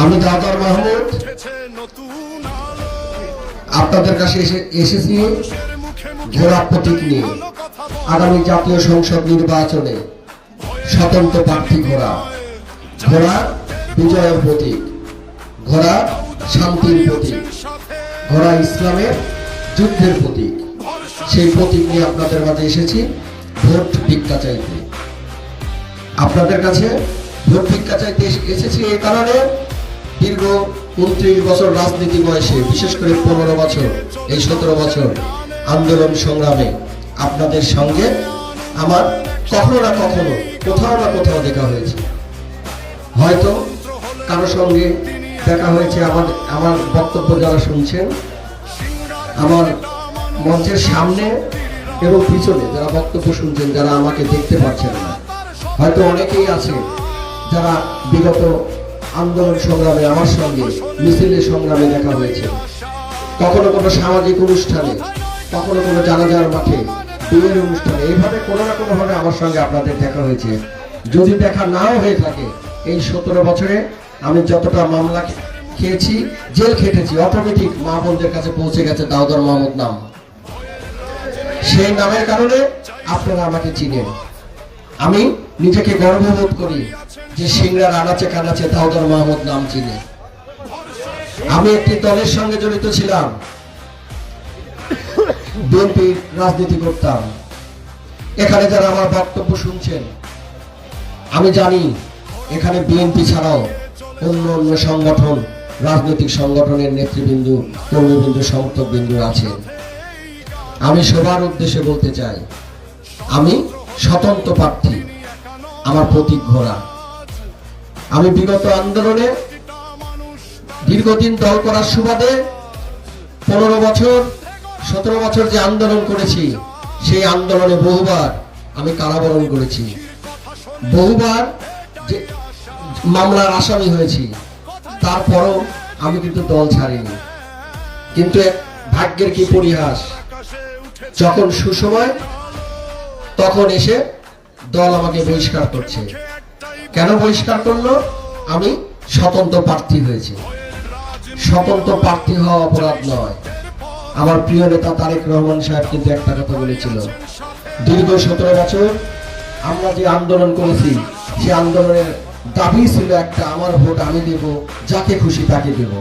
আমি দাদার মাহমুদ। আপনাদের কাছে এসে এসেছি ঘোড়া প্রতীক নিয়ে। আগামী জাতীয় সংসদ নির্বাচনে স্বতন্ত্র প্রার্থী ঘোড়া। ঘোড়া বিজয়ের প্রতীক। ঘোড়া শান্তির প্রতীক। ঘোড়া ইসলামের যুদ্ধের প্রতীক। সেই প্রতীক নিয়ে আপনাদের মাঝে এসেছি ভোট ভিক্ষা চাইতে। আপনাদের কাছে ভোট ভিক্ষা চাইতে এসেছি এই কারণে দীর্ঘ উনত্রিশ বছর রাজনীতি বয়সে, বিশেষ করে পনেরো বছর, এই সতেরো বছর আন্দোলন সংগ্রামে আপনাদের সঙ্গে আমার কখনো না কখনো, কোথাও না কোথাও দেখা হয়েছে। হয়তো কারও সঙ্গে দেখা হয়েছে আমার আমার বক্তব্য যারা শুনছেন, আমার মঞ্চের সামনে এবং পিছনে যারা বক্তব্য শুনছেন, যারা আমাকে দেখতে পাচ্ছেন না, হয়তো অনেকেই আছে যারা বিগত আন্দোলন সংগ্রামে আমার সঙ্গে মিছিলের সংগ্রামে দেখা হয়েছে। কখনো কোনো সামাজিক অনুষ্ঠানে, কখনো কোনো জানাজার মাঠে, বিয়ের অনুষ্ঠানে, এইভাবে কোনো না কোনো ভাবে আমার সঙ্গে আপনাদের দেখা হয়েছে। যদি দেখা নাও হয়ে থাকে, এই সতেরো বছরে আমি যতটা মামলা খেয়েছি, জেল খেটেছি, অটোমেটিক মা বোনদের কাছে পৌঁছে গেছে দাউদর মোহাম্মদ নাম। সেই নামের কারণে আপনারা আমাকে চিনেন। আমি নিজেকে গর্ববোধ করি। যে সিংড়ার আনাচে কানাচে দাউদর মাহমুদ নাম চিনে। আমি একটি দলের সঙ্গে জড়িত ছিলাম। বিএনপি রাজনীতি করতাম। এখানে যারা আমার বক্তব্য শুনছেন, আমি জানি এখানে বিএনপি ছাড়াও অন্য অন্য সংগঠন, রাজনৈতিক সংগঠনের নেতৃবৃন্দ, কর্মীবৃন্দ সমর্থক বিন্দু আছেন আমি সবার উদ্দেশ্যে বলতে চাই, আমি স্বতন্ত্র প্রার্থী, আমার প্রতীক ঘোড়া। আমি বিগত আন্দোলনে দীর্ঘদিন দল করার সুবাদে পনেরো বছর, সতেরো বছর যে আন্দোলন করেছি, সেই আন্দোলনে বহুবার আমি কারাবরণ করেছি। বহুবার যে মামলার আসামি হয়েছি, তারপরও আমি কিন্তু দল ছাড়িনি। কিন্তু ভাগ্যের কি পরিহাস, যখন সুসময়, তখন এসে দল আমাকে বহিষ্কার করছে। কেন বহিষ্কার করল? আমি স্বতন্ত্র প্রার্থী হয়েছি। স্বতন্ত্র প্রার্থী হওয়া অপরাধ নয়। আমার প্রিয় নেতা তারেক রহমান সাহেব কিন্তু একটা কথা বলেছিল। দীর্ঘ সতেরো বছর আমরা যে আন্দোলন করেছি, সে আন্দোলনের দাবি ছিল একটা, আমার ভোট আমি দেব, যাকে খুশি তাকে দেব।